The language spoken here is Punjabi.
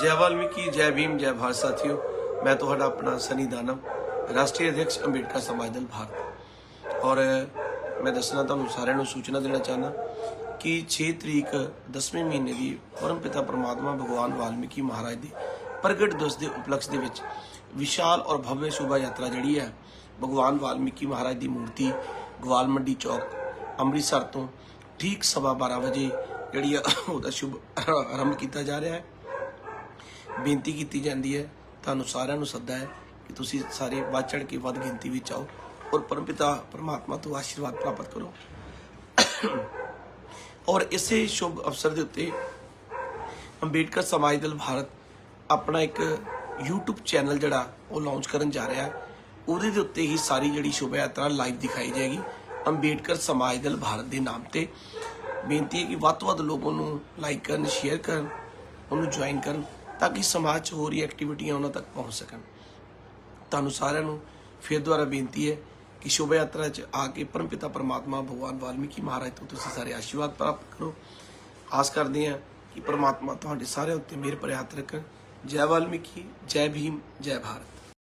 ਜੈ ਵਾਲਮੀਕੀ, ਜੈ ਭੀਮ, ਜੈ ਭਾਰਤ ਸਾਥੀਓ, ਮੈਂ ਤੁਹਾਡਾ ਆਪਣਾ ਸਨੀ ਦਾਨਵ, ਰਾਸ਼ਟਰੀ ਅਧਿਕਸ਼ ਅੰਬੇਡਕਰ ਸਮਾਜ ਦਲ ਭਾਰਤ। ਔਰ ਮੈਂ ਦੱਸਣਾ ਤੁਹਾਨੂੰ ਸਾਰਿਆਂ ਨੂੰ ਸੂਚਨਾ ਦੇਣਾ ਚਾਹਨਾ ਕਿ 6 ਤਰੀਕ 10ਵੇਂ ਮਹੀਨੇ ਦੀ ਪਰਮ ਪਿਤਾ ਪਰਮਾਤਮਾ ਭਗਵਾਨ ਵਾਲਮੀਕੀ ਮਹਾਰਾਜ ਦੇ ਪ੍ਰਗਟ ਦਿਵਸ ਦੇ ਉਪਲਕਸ਼ ਦੇ ਵਿੱਚ ਵਿਸ਼ਾਲ ਔਰ ਭਵਯ ਸ਼ੋਭਾ ਯਾਤਰਾ ਜਿਹੜੀ ਹੈ, ਭਗਵਾਨ ਵਾਲਮੀਕੀ ਮਹਾਰਾਜ ਦੀ ਮੂਰਤੀ ਗਵਾਲ ਮੰਡੀ ਚੌਕ, ਅੰਮ੍ਰਿਤਸਰ ਤੋਂ ਠੀਕ ਸਵਾ 12 ਵਜੇ ਜਿਹੜੀ ਆ, ਉਹਦਾ ਸ਼ੁਭ ਆਰੰਭ ਕੀਤਾ ਜਾ ਰਿਹਾ ਹੈ। ਬੇਨਤੀ ਕੀਤੀ ਜਾਂਦੀ ਹੈ, ਤੁਹਾਨੂੰ ਸਾਰਿਆਂ ਨੂੰ ਸੱਦਾ ਹੈ ਕਿ ਤੁਸੀਂ ਸਾਰੇ ਵੱਧ ਚੜ੍ਹ ਕੇ ਵੱਧ ਗਿਣਤੀ ਵਿੱਚ ਆਓ ਔਰ ਪਰਮਪਿਤਾ ਪਰਮਾਤਮਾ ਤੋਂ ਆਸ਼ੀਰਵਾਦ ਪ੍ਰਾਪਤ ਕਰੋ। ਔਰ ਇਸੇ ਸ਼ੁਭ ਅਵਸਰ ਦੇ ਉੱਤੇ ਅੰਬੇਡਕਰ ਸਮਾਜ ਦਲ ਭਾਰਤ ਆਪਣਾ ਇੱਕ YouTube ਚੈਨਲ ਜਿਹੜਾ ਉਹ ਲਾਂਚ ਕਰਨ ਜਾ ਰਿਹਾ ਹੈ। ਉਹਦੇ ਦੇ ਉੱਤੇ ਹੀ ਸਾਰੀ ਜਿਹੜੀ ਸ਼ੁਭ ਯਾਤਰਾ ਲਾਈਵ ਦਿਖਾਈ ਜਾਏਗੀ ਅੰਬੇਡਕਰ ਸਮਾਜ ਦਲ ਭਾਰਤ ਦੇ ਨਾਮ ਤੇ। ਬੇਨਤੀ ਹੈ ਕਿ ਵੱਧ ਤੋਂ ਵੱਧ ਲੋਕ ਉਹਨੂੰ ਲਾਈਕ ਕਰਨ ਸ਼ੇਅਰ ਕਰਨ, ਉਹਨੂੰ ਜੁਆਇਨ ਕਰਨ। ਤਾਂ ਕਿ ਸਮਾਜ 'ਚ ਹੋ ਰਹੀ ਐਕਟੀਵਿਟੀਆਂ ਉਹਨਾਂ ਤੱਕ ਪਹੁੰਚ ਸਕਣ। ਤੁਹਾਨੂੰ ਸਾਰਿਆਂ ਨੂੰ ਫਿਰ ਦੁਆਰਾ ਬੇਨਤੀ ਹੈ ਕਿ ਸ਼ੁਭ ਯਾਤਰਾ 'ਚ ਆ ਕੇ ਪਰਮਪਿਤਾ ਪਰਮਾਤਮਾ ਭਗਵਾਨ ਵਾਲਮੀਕੀ ਮਹਾਰਾਜ ਤੋਂ ਤੁਸੀਂ ਸਾਰੇ ਆਸ਼ੀਰਵਾਦ ਪ੍ਰਾਪਤ ਕਰੋ। ਆਸ ਕਰਦੇ ਹਾਂ ਕਿ ਪਰਮਾਤਮਾ ਤੁਹਾਡੇ ਸਾਰਿਆਂ ਉੱਤੇ ਮਿਹਰ ਭਰੇ ਹੱਥ ਰੱਖਣ। ਜੈ ਵਾਲਮੀਕੀ, ਜੈ ਭੀਮ, ਜੈ ਭਾਰਤ।